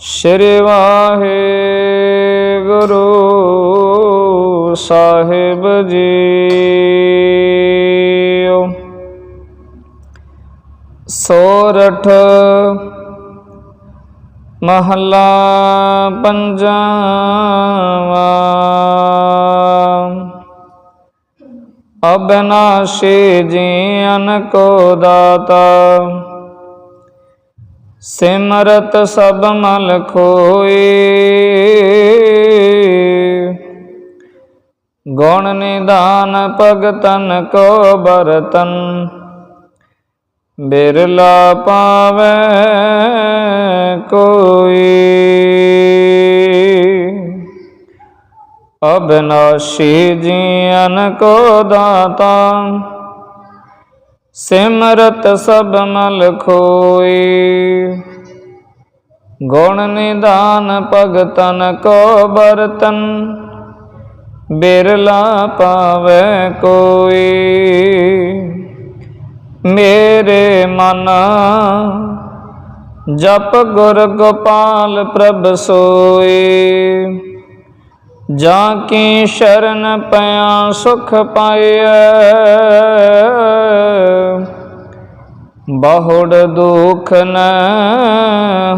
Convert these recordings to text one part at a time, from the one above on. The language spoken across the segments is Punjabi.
ਸ਼੍ਰੀ ਵਾਹਿਗੁਰੂ ਸਾਹਿਬ ਜੀ ਸੋਰਠ ਮਹੱਲਾ ਪੰਜਵਾ। ਅਬਨਾਸ਼ੀ ਜੀਨ ਕੋ ਦਾਤਾ। ਸਿਮਰਤ ਸਭ ਮਲ ਖੋਈ ਗੁਣ ਨਿਦਾਨ ਭਗਤਨ ਕੋ ਬਰਤਨ। ਬਿਰਲਾ ਪਾਵੇ ਕੋਈ ਅਬਨਾਸ਼ੀ ਜੀਨ ਕੋ ਦਾਤਾ, ਸਿਮਰਤ ਸਭ ਮਲ ਖੋਈ। ਗੁਣ ਨਿਦਾਨ ਭਗਤਨ ਕੋ ਬਰਤਨ ਬਿਰਲਾ ਪਾਵੇ ਕੋਈ। ਮੇਰੇ ਮਨ ਜਪ ਗੁਰ ਗੋਪਾਲ ਪ੍ਰਭ ਸੋਈ। ਜਾਂ ਕੀ ਸ਼ਰਨ ਪਿਆ ਸੁਖ ਪਾਇਆ ਬਹੁੜ ਦੁਖ ਨ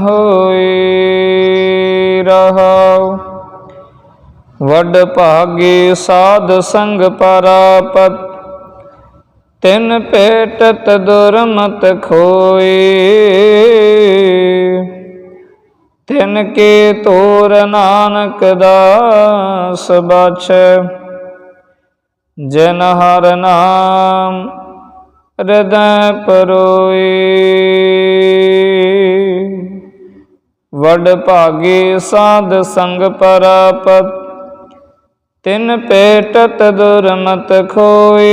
ਹੋਈ ਰਹਾਉ। ਵੱਡ ਭਾਗੀ ਸਾਧ ਸੰਗ ਪਰਾਪਤ, ਤਿਨ ਭੇਟਤ ਦੁਰਮਤ ਖੋਈ। ਤਿਨ ਕੇ ਤੋਰ ਨਾਨਕ ਦਾਸ ਬਾਛੈ। ਜਿਨ ਹਰ ਨਾਮ ਹਿਰਦੈ ਪਰੋਈ ਵਡ ਭਾਗੀ ਸਾਧ ਸੰਗ ਪਰਾਪਤ, ਤਿਨ ਪੇਟਤ ਦੁਰਮਤ ਖੋਈ